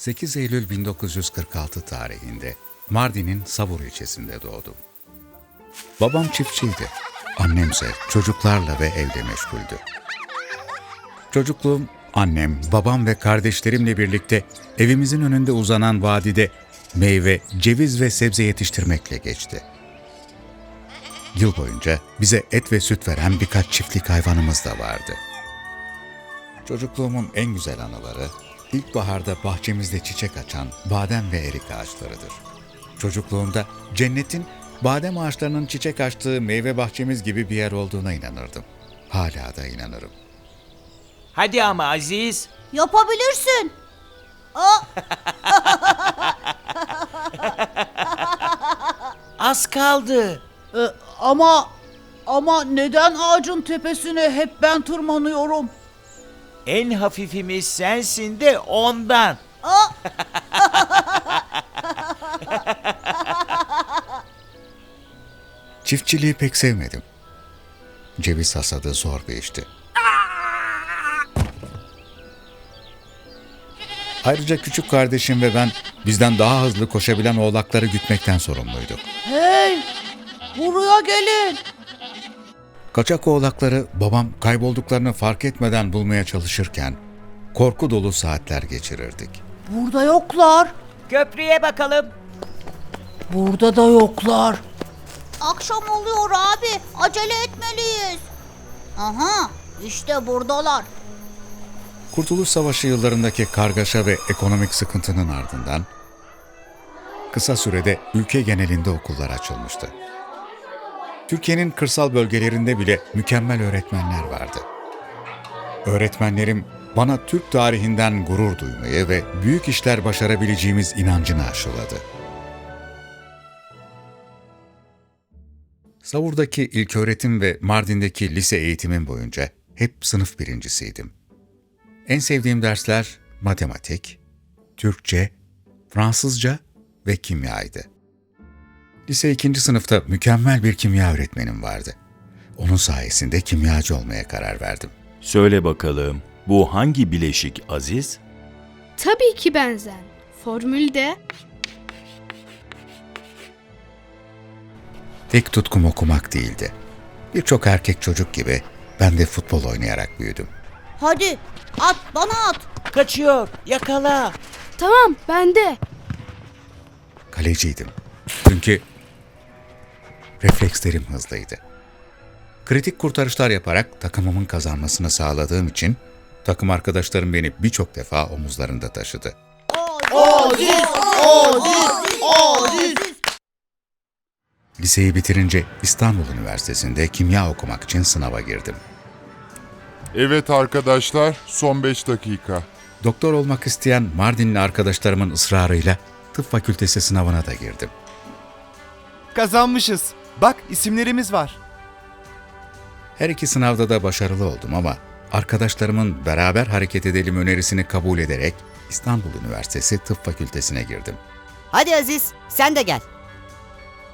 8 Eylül 1946 tarihinde Mardin'in Savur ilçesinde doğdum. Babam çiftçiydi. Annemse çocuklarla ve evde meşguldü. Çocukluğum annem, babam ve kardeşlerimle birlikte evimizin önünde uzanan vadide meyve, ceviz ve sebze yetiştirmekle geçti. Yıl boyunca bize et ve süt veren birkaç çiftlik hayvanımız da vardı. Çocukluğumun en güzel anıları ilkbaharda bahçemizde çiçek açan badem ve erik ağaçlarıdır. Çocukluğumda cennetin badem ağaçlarının çiçek açtığı meyve bahçemiz gibi bir yer olduğuna inanırdım. Hala da inanırım. Hadi ama Aziz. Yapabilirsin. Aa, Az kaldı. E, ama ama neden ağacın tepesine hep ben tırmanıyorum? En hafifimiz sensin de ondan. Çiftçiliği pek sevmedim. Ceviz hasadı zor bir işti. Ayrıca küçük kardeşim ve ben bizden daha hızlı koşabilen oğlakları gütmekten sorumluyduk. Hey! Buraya gelin. Kaçak oğlakları babam kaybolduklarını fark etmeden bulmaya çalışırken korku dolu saatler geçirirdik. Burada yoklar. Köprüye bakalım. Burada da yoklar. akşam oluyor abi. Acele etmeliyiz. Aha, işte buradalar. Kurtuluş Savaşı yıllarındaki kargaşa ve ekonomik sıkıntının ardından kısa sürede ülke genelinde okullar açılmıştı. Türkiye'nin kırsal bölgelerinde bile mükemmel öğretmenler vardı. Öğretmenlerim bana Türk tarihinden gurur duymayı ve büyük işler başarabileceğimiz inancını aşıladı. Savur'daki ilköğretim ve Mardin'deki lise eğitimim boyunca hep sınıf birincisiydim. En sevdiğim dersler matematik, Türkçe, Fransızca ve kimyaydı. Lise ikinci sınıfta mükemmel bir kimya öğretmenim vardı. Onun sayesinde kimyacı olmaya karar verdim. Söyle bakalım, bu hangi bileşik Aziz? Tabii ki benzen. Formülde Tek tutkum okumak değildi. Birçok erkek çocuk gibi ben de futbol oynayarak büyüdüm. Hadi at bana at. Kaçıyor. Yakala. tamam bende. Kaleciydim. Çünkü reflekslerim hızlıydı. Kritik kurtarışlar yaparak takımımın kazanmasını sağladığım için takım arkadaşlarım beni birçok defa omuzlarında taşıdı. Aziz, Aziz, Aziz. Liseyi bitirince İstanbul Üniversitesi'nde kimya okumak için sınava girdim. Evet arkadaşlar, son 5 dakika. Doktor olmak isteyen Mardinli arkadaşlarımın ısrarıyla tıp fakültesi sınavına da girdim. Kazanmışız. Bak isimlerimiz var. Her iki sınavda da başarılı oldum ama arkadaşlarımın beraber hareket edelim önerisini kabul ederek İstanbul Üniversitesi Tıp Fakültesine girdim. Hadi Aziz, sen de gel.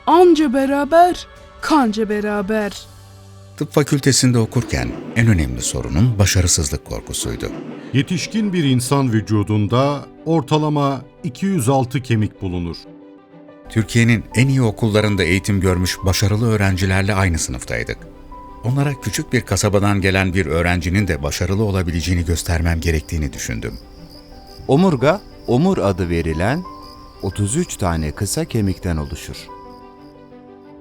Anca beraber, kanca beraber. Tıp fakültesinde okurken en önemli sorunum başarısızlık korkusuydu. Yetişkin bir insan vücudunda ortalama 206 kemik bulunur. Türkiye'nin en iyi okullarında eğitim görmüş başarılı öğrencilerle aynı sınıftaydık. Onlara küçük bir kasabadan gelen bir öğrencinin de başarılı olabileceğini göstermem gerektiğini düşündüm. Omurga, omur adı verilen 33 tane kısa kemikten oluşur.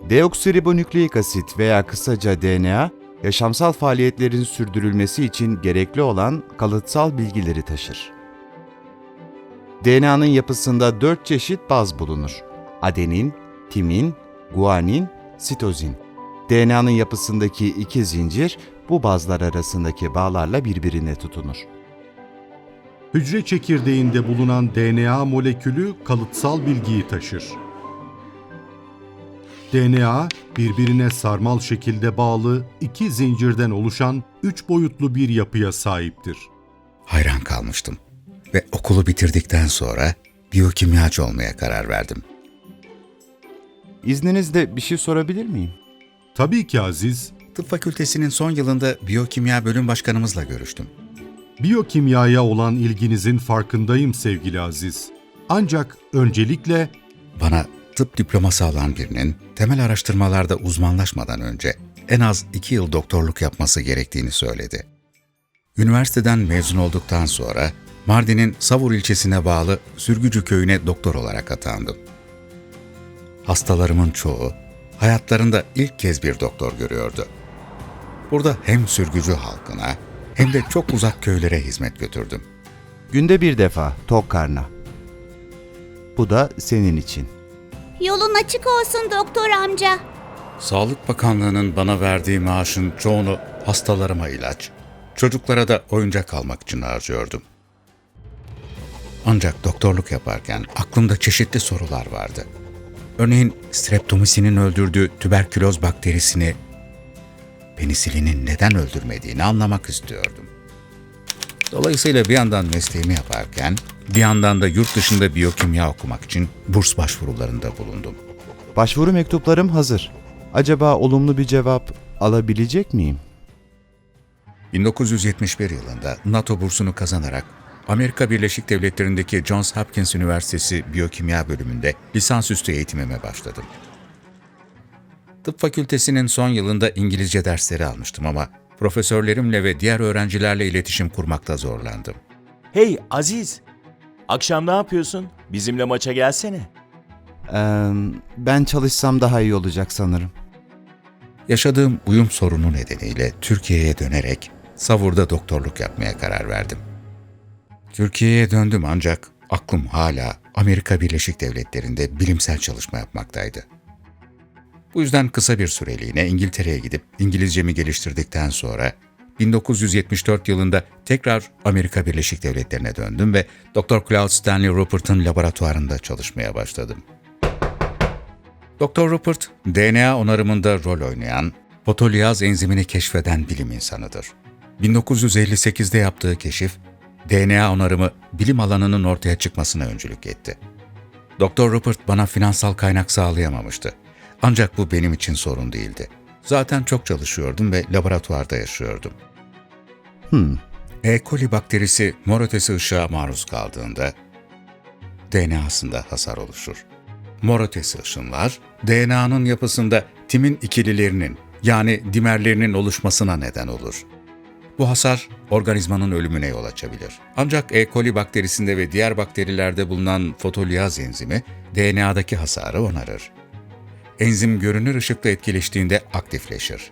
Deoksiribonükleik asit veya kısaca DNA, yaşamsal faaliyetlerin sürdürülmesi için gerekli olan kalıtsal bilgileri taşır. DNA'nın yapısında 4 çeşit baz bulunur. Adenin, timin, guanin, sitozin. DNA'nın yapısındaki iki zincir bu bazlar arasındaki bağlarla birbirine tutunur. Hücre çekirdeğinde bulunan DNA molekülü kalıtsal bilgiyi taşır. DNA, birbirine sarmal şekilde bağlı iki zincirden oluşan üç boyutlu bir yapıya sahiptir. Hayran kalmıştım ve okulu bitirdikten sonra biyokimyacı olmaya karar verdim. İzninizle bir şey sorabilir miyim? Tabii ki Aziz, Tıp fakültesinin son yılında biyokimya bölüm başkanımızla görüştüm. Biyokimyaya olan ilginizin farkındayım sevgili Aziz. Ancak öncelikle Bana tıp diploması alan birinin temel araştırmalarda uzmanlaşmadan önce en az iki yıl doktorluk yapması gerektiğini söyledi. Üniversiteden mezun olduktan sonra Mardin'in Savur ilçesine bağlı Sürgücü köyüne doktor olarak atandım. Hastalarımın çoğu hayatlarında ilk kez bir doktor görüyordu. Burada hem sürgücü halkına hem de çok uzak köylere hizmet götürdüm. Günde bir defa tok karna. Bu da senin için. Yolun açık olsun doktor amca. Sağlık Bakanlığı'nın bana verdiği maaşın çoğunu hastalarıma ilaç, çocuklara da oyuncak almak için harcıyordum. Ancak doktorluk yaparken aklımda çeşitli sorular vardı. Örneğin streptomisinin öldürdüğü tüberküloz bakterisini penisilinin neden öldürmediğini anlamak istiyordum. Dolayısıyla bir yandan mesleğimi yaparken bir yandan da yurt dışında biyokimya okumak için burs başvurularında bulundum. Başvuru mektuplarım hazır. Acaba olumlu bir cevap alabilecek miyim? 1971 yılında NATO bursunu kazanarak Amerika Birleşik Devletleri'ndeki Johns Hopkins Üniversitesi Biyokimya bölümünde lisansüstü eğitimime başladım. Tıp fakültesinin son yılında İngilizce dersleri almıştım ama profesörlerimle ve diğer öğrencilerle iletişim kurmakta zorlandım. Hey Aziz, akşam ne yapıyorsun? Bizimle maça gelsene. Ee, ben çalışsam daha iyi olacak sanırım. Yaşadığım uyum sorunu nedeniyle Türkiye'ye dönerek Savur'da doktorluk yapmaya karar verdim. Türkiye'ye döndüm ancak aklım hala Amerika Birleşik Devletleri'nde bilimsel çalışma yapmaktaydı. Bu yüzden kısa bir süreliğine İngiltere'ye gidip İngilizcemi geliştirdikten sonra 1974 yılında tekrar Amerika Birleşik Devletleri'ne döndüm ve Dr. Claude Stanley Rupert'ın laboratuvarında çalışmaya başladım. Dr. Rupert, DNA onarımında rol oynayan, fotoliyaz enzimini keşfeden bilim insanıdır. 1958'de yaptığı keşif, DNA onarımı bilim alanının ortaya çıkmasına öncülük etti. Dr. Rupert bana finansal kaynak sağlayamamıştı. Ancak bu benim için sorun değildi. Zaten çok çalışıyordum ve laboratuvarda yaşıyordum. Hmm. E. coli bakterisi mor ötesi ışığa maruz kaldığında DNA'sında hasar oluşur. Mor ötesi ışınlar, DNA'nın yapısında timin ikililerinin yani dimerlerinin oluşmasına neden olur. Bu hasar organizmanın ölümüne yol açabilir. Ancak E. coli bakterisinde ve diğer bakterilerde bulunan fotoliyaz enzimi DNA'daki hasarı onarır. Enzim görünür ışıkla etkileştiğinde aktifleşir.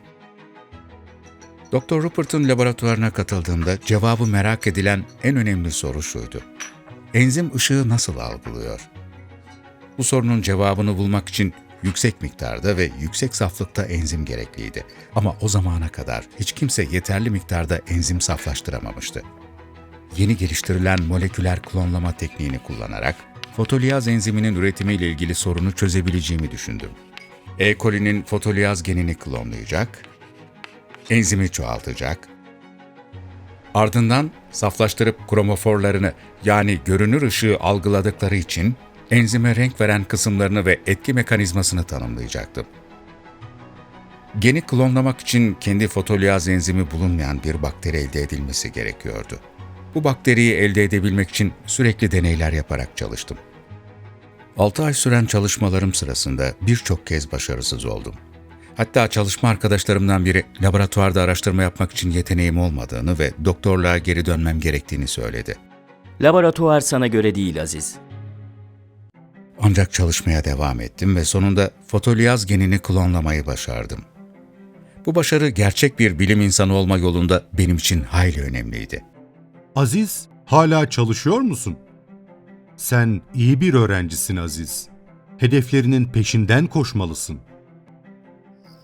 Dr. Rupert'ın laboratuvarına katıldığımda cevabı merak edilen en önemli soru şuydu. Enzim ışığı nasıl algılıyor? Bu sorunun cevabını bulmak için yüksek miktarda ve yüksek saflıkta enzim gerekliydi. Ama o zamana kadar hiç kimse yeterli miktarda enzim saflaştıramamıştı. Yeni geliştirilen moleküler klonlama tekniğini kullanarak fotoliyaz enziminin üretimiyle ilgili sorunu çözebileceğimi düşündüm. E. coli'nin fotoliyaz genini klonlayacak, enzimi çoğaltacak, ardından saflaştırıp kromoforlarını yani görünür ışığı algıladıkları için enzime renk veren kısımlarını ve etki mekanizmasını tanımlayacaktım. Geni klonlamak için kendi fotoliyaz enzimi bulunmayan bir bakteri elde edilmesi gerekiyordu. Bu bakteriyi elde edebilmek için sürekli deneyler yaparak çalıştım. 6 ay süren çalışmalarım sırasında birçok kez başarısız oldum. Hatta çalışma arkadaşlarımdan biri laboratuvarda araştırma yapmak için yeteneğim olmadığını ve doktorluğa geri dönmem gerektiğini söyledi. Laboratuvar sana göre değil Aziz. Ancak çalışmaya devam ettim ve sonunda fotoliyaz genini klonlamayı başardım. Bu başarı gerçek bir bilim insanı olma yolunda benim için hayli önemliydi. Aziz, hala çalışıyor musun? Sen iyi bir öğrencisin Aziz. Hedeflerinin peşinden koşmalısın.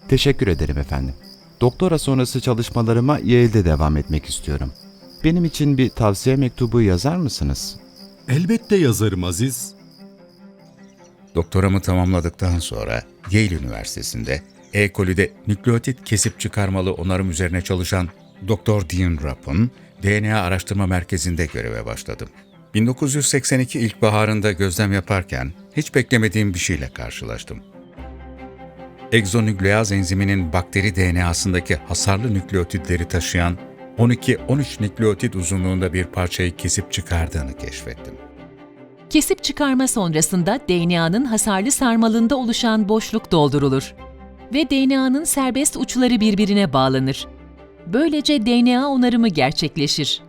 Teşekkür ederim efendim. Doktora sonrası çalışmalarıma Yale'de devam etmek istiyorum. Benim için bir tavsiye mektubu yazar mısınız? Elbette yazarım Aziz. Doktoramı tamamladıktan sonra Yale Üniversitesi'nde E. coli'de nükleotit kesip çıkarmalı onarım üzerine çalışan Dr. Dean Rupp'ın DNA Araştırma Merkezi'nde göreve başladım. 1982 ilkbaharında gözlem yaparken hiç beklemediğim bir şeyle karşılaştım. Egzonükleaz enziminin bakteri DNA'sındaki hasarlı nükleotitleri taşıyan 12-13 nükleotit uzunluğunda bir parçayı kesip çıkardığını keşfettim. Kesip çıkarma sonrasında DNA'nın hasarlı sarmalında oluşan boşluk doldurulur ve DNA'nın serbest uçları birbirine bağlanır. Böylece DNA onarımı gerçekleşir.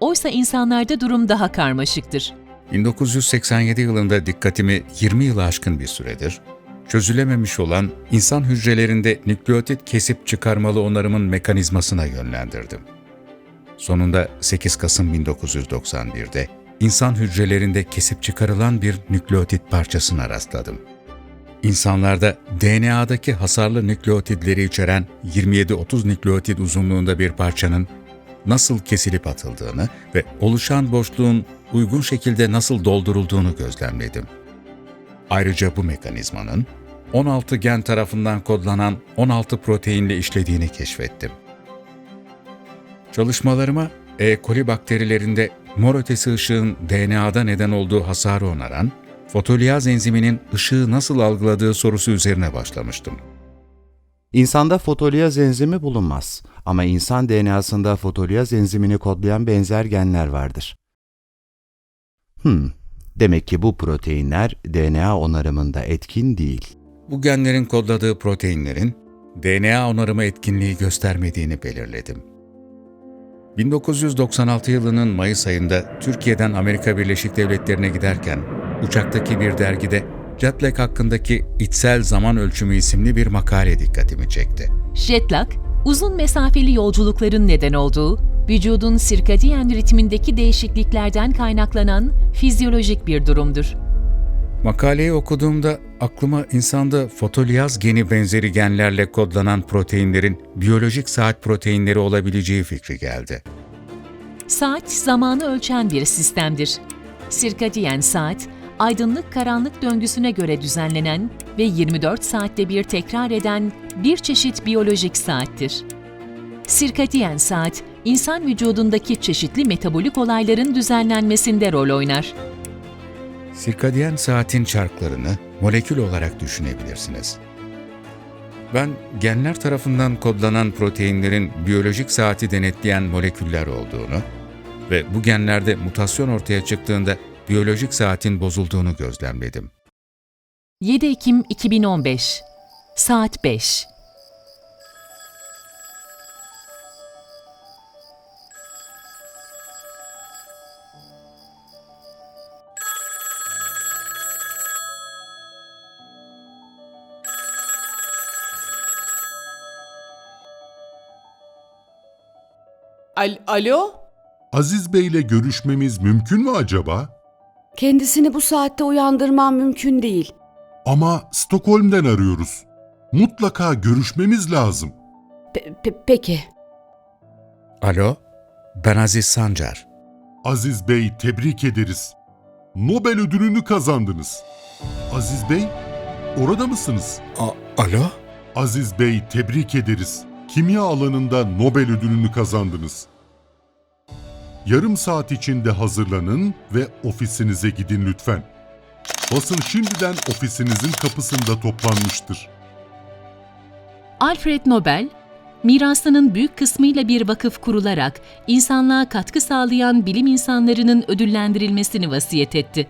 Oysa insanlarda durum daha karmaşıktır. 1987 yılında dikkatimi 20 yılı aşkın bir süredir çözülememiş olan insan hücrelerinde nükleotit kesip çıkarmalı onarımın mekanizmasına yönlendirdim. Sonunda 8 Kasım 1991'de insan hücrelerinde kesip çıkarılan bir nükleotit parçasına rastladım. İnsanlarda DNA'daki hasarlı nükleotidleri içeren 27-30 nükleotit uzunluğunda bir parçanın nasıl kesilip atıldığını ve oluşan boşluğun uygun şekilde nasıl doldurulduğunu gözlemledim. Ayrıca bu mekanizmanın 16 gen tarafından kodlanan 16 proteinle işlediğini keşfettim. Çalışmalarıma E. coli bakterilerinde mor ötesi ışığın DNA'da neden olduğu hasarı onaran fotoliyaz enziminin ışığı nasıl algıladığı sorusu üzerine başlamıştım. İnsanda fotoliyaz enzimi bulunmaz ama insan DNA'sında fotoliyaz enzimini kodlayan benzer genler vardır. Hmm, demek ki bu proteinler DNA onarımında etkin değil. Bu genlerin kodladığı proteinlerin DNA onarımı etkinliği göstermediğini belirledim. 1996 yılının Mayıs ayında Türkiye'den Amerika Birleşik Devletleri'ne giderken uçaktaki bir dergide jetlag hakkındaki içsel zaman ölçümü isimli bir makale dikkatimi çekti. Jet lag, uzun mesafeli yolculukların neden olduğu, vücudun sirkadiyen ritmindeki değişikliklerden kaynaklanan fizyolojik bir durumdur. Makaleyi okuduğumda aklıma insanda fotoliyaz geni benzeri genlerle kodlanan proteinlerin biyolojik saat proteinleri olabileceği fikri geldi. Saat zamanı ölçen bir sistemdir. Sirkadiyen saat, aydınlık-karanlık döngüsüne göre düzenlenen ve 24 saatte bir tekrar eden bir çeşit biyolojik saattir. Sirkadiyen saat, insan vücudundaki çeşitli metabolik olayların düzenlenmesinde rol oynar. Sirkadiyen saatin çarklarını molekül olarak düşünebilirsiniz. Ben genler tarafından kodlanan proteinlerin biyolojik saati denetleyen moleküller olduğunu ve bu genlerde mutasyon ortaya çıktığında biyolojik saatin bozulduğunu gözlemledim. 7 Ekim 2015 Saat 5 Al Alo? Aziz Bey ile görüşmemiz mümkün mü acaba? Kendisini bu saatte uyandırmam mümkün değil. Ama Stockholm'den arıyoruz. Mutlaka görüşmemiz lazım. Pe- pe- peki. Alo, ben Aziz Sancar. Aziz Bey tebrik ederiz. Nobel ödülünü kazandınız. Aziz Bey, orada mısınız? A- Alo? Aziz Bey tebrik ederiz. Kimya alanında Nobel ödülünü kazandınız. Yarım saat içinde hazırlanın ve ofisinize gidin lütfen. Basın şimdiden ofisinizin kapısında toplanmıştır. Alfred Nobel, mirasının büyük kısmıyla bir vakıf kurularak insanlığa katkı sağlayan bilim insanlarının ödüllendirilmesini vasiyet etti.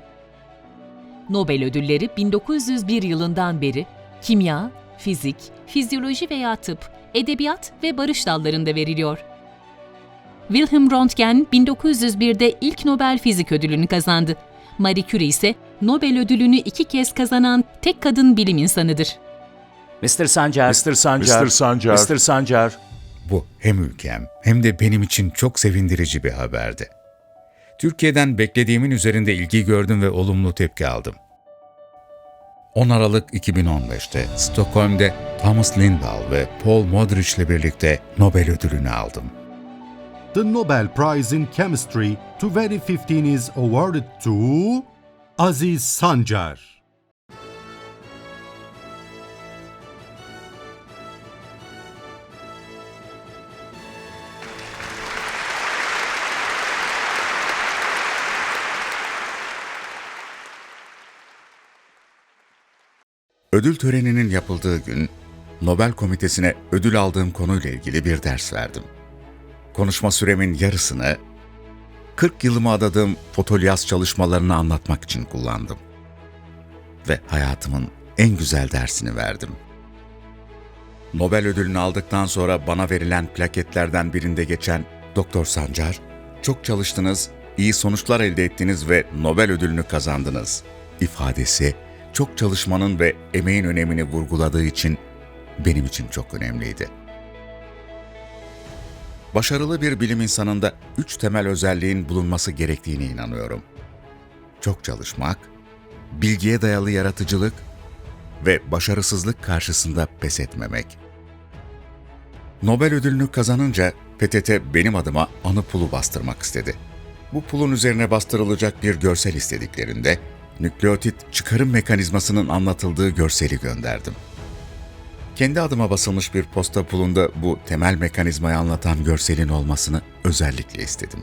Nobel ödülleri 1901 yılından beri kimya, fizik, fizyoloji veya tıp, edebiyat ve barış dallarında veriliyor. Wilhelm Röntgen 1901'de ilk Nobel Fizik Ödülünü kazandı. Marie Curie ise Nobel ödülünü iki kez kazanan tek kadın bilim insanıdır. Mr. Sancar, Mr. Sancar, Mr. Sancar. Mr. Sancar. Bu hem ülkem hem de benim için çok sevindirici bir haberdi. Türkiye'den beklediğimin üzerinde ilgi gördüm ve olumlu tepki aldım. 10 Aralık 2015'te Stockholm'de Thomas Lindahl ve Paul Modrich ile birlikte Nobel ödülünü aldım. The Nobel Prize in Chemistry 2015 is awarded to Aziz Sancar. Ödül töreninin yapıldığı gün Nobel Komitesi'ne ödül aldığım konuyla ilgili bir ders verdim. konuşma süremin yarısını 40 yılımı adadığım fotolyaz çalışmalarını anlatmak için kullandım. Ve hayatımın en güzel dersini verdim. Nobel ödülünü aldıktan sonra bana verilen plaketlerden birinde geçen Doktor Sancar, çok çalıştınız, iyi sonuçlar elde ettiniz ve Nobel ödülünü kazandınız ifadesi çok çalışmanın ve emeğin önemini vurguladığı için benim için çok önemliydi. Başarılı bir bilim insanında üç temel özelliğin bulunması gerektiğine inanıyorum. Çok çalışmak, bilgiye dayalı yaratıcılık ve başarısızlık karşısında pes etmemek. Nobel ödülünü kazanınca PTT benim adıma anı pulu bastırmak istedi. Bu pulun üzerine bastırılacak bir görsel istediklerinde nükleotit çıkarım mekanizmasının anlatıldığı görseli gönderdim. Kendi adıma basılmış bir posta pulunda bu temel mekanizmayı anlatan görselin olmasını özellikle istedim.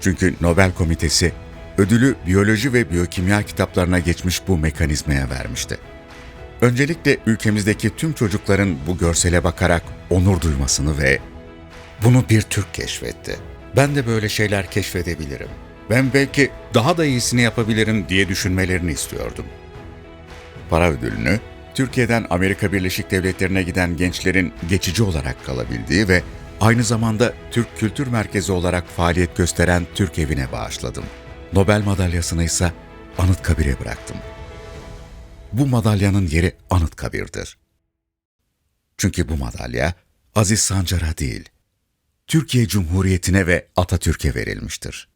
Çünkü Nobel Komitesi ödülü biyoloji ve biyokimya kitaplarına geçmiş bu mekanizmaya vermişti. Öncelikle ülkemizdeki tüm çocukların bu görsele bakarak onur duymasını ve bunu bir Türk keşfetti. Ben de böyle şeyler keşfedebilirim. Ben belki daha da iyisini yapabilirim diye düşünmelerini istiyordum. Para ödülünü Türkiye'den Amerika Birleşik Devletleri'ne giden gençlerin geçici olarak kalabildiği ve aynı zamanda Türk Kültür Merkezi olarak faaliyet gösteren Türk Evi'ne bağışladım. Nobel madalyasını ise Anıtkabir'e bıraktım. Bu madalyanın yeri Anıtkabir'dir. Çünkü bu madalya Aziz Sancar'a değil, Türkiye Cumhuriyeti'ne ve Atatürk'e verilmiştir.